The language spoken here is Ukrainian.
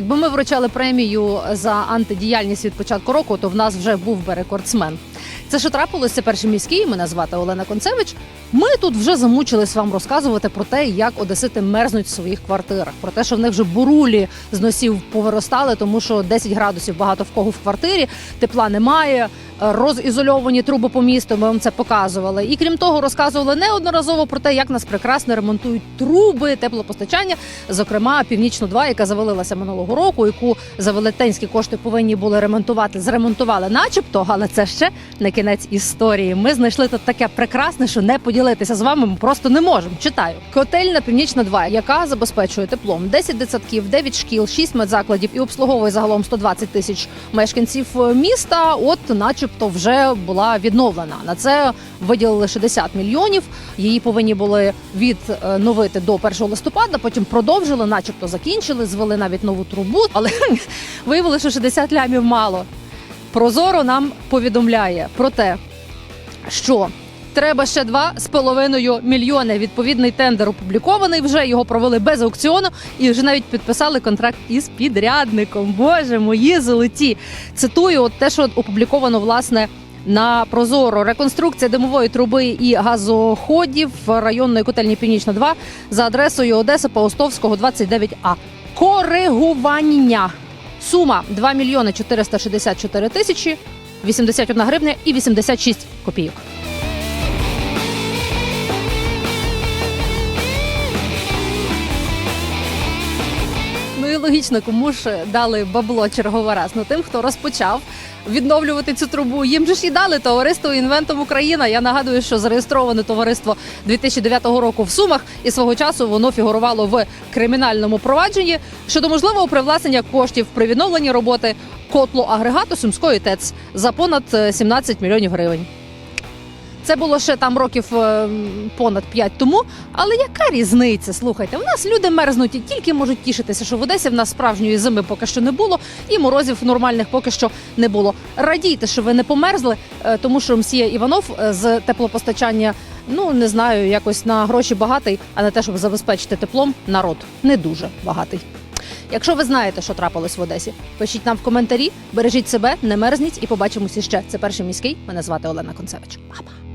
Якби ми вручали премію за антидіяльність від початку року, то в нас вже був би рекордсмен. Це що трапилося перший міський. Мене звати Олена Концевич. Ми тут вже замучились вам розказувати про те, як одесити мерзнуть в своїх квартирах, про те, що в них вже бурулі з носів повиростали, тому що 10 градусів багато в кого в квартирі, тепла немає. Е, Розізольовані труби по місту. Ми вам це показували. І крім того, розказували неодноразово про те, як нас прекрасно ремонтують труби теплопостачання, зокрема північну 2 яка завалилася минулого року, яку за велетенські кошти повинні були ремонтувати. Зремонтували, начебто, але це ще не кінець історії. Ми знайшли тут таке прекрасне, що не поділитися з вами. Ми просто не можемо. Читаю котельна північна 2 яка забезпечує теплом 10 дитсадків, 9 шкіл, 6 медзакладів і обслуговує загалом 120 тисяч мешканців міста. От, начебто, вже була відновлена. На це виділили 60 мільйонів. Її повинні були відновити до 1 листопада. Потім продовжили, начебто закінчили, звели навіть нову трубу, але виявили, що 60 лямів мало. Прозоро нам повідомляє про те, що треба ще два з половиною мільйони. Відповідний тендер опублікований. Вже його провели без аукціону і вже навіть підписали контракт із підрядником. Боже, мої золоті. Цитую от те, що опубліковано власне. На прозоро реконструкція димової труби і газоходів районної котельні Північна 2 за адресою Одеса Паустовського 29А. Коригування. Сума 2 мільйони 464 тисячі 81 гривня і 86 копійок. Ну і логічно, кому ж дали бабло черговий раз. Ну тим, хто розпочав відновлювати цю трубу. Їм же ж і дали товариство Інвентом Україна. Я нагадую, що зареєстроване товариство 2009 року в Сумах, і свого часу воно фігурувало в кримінальному провадженні щодо можливого привласнення коштів при відновленні роботи котлу агрегату Сумської ТЕЦ за понад е, 17 мільйонів гривень. Це було ще там років е, понад 5 тому. Але яка різниця? Слухайте, в нас люди мерзнуть і тільки можуть тішитися, що в Одесі в нас справжньої зими поки що не було, і морозів нормальних поки що не було. Радійте, що ви не померзли, е, тому що Мсія Іванов е, з теплопостачання. Ну не знаю, якось на гроші багатий, а на те, щоб забезпечити теплом народ не дуже багатий. Якщо ви знаєте, що трапилось в Одесі, пишіть нам в коментарі, бережіть себе, не мерзніть і побачимося ще. Це перший міський. Мене звати Олена Концевич. Па-па.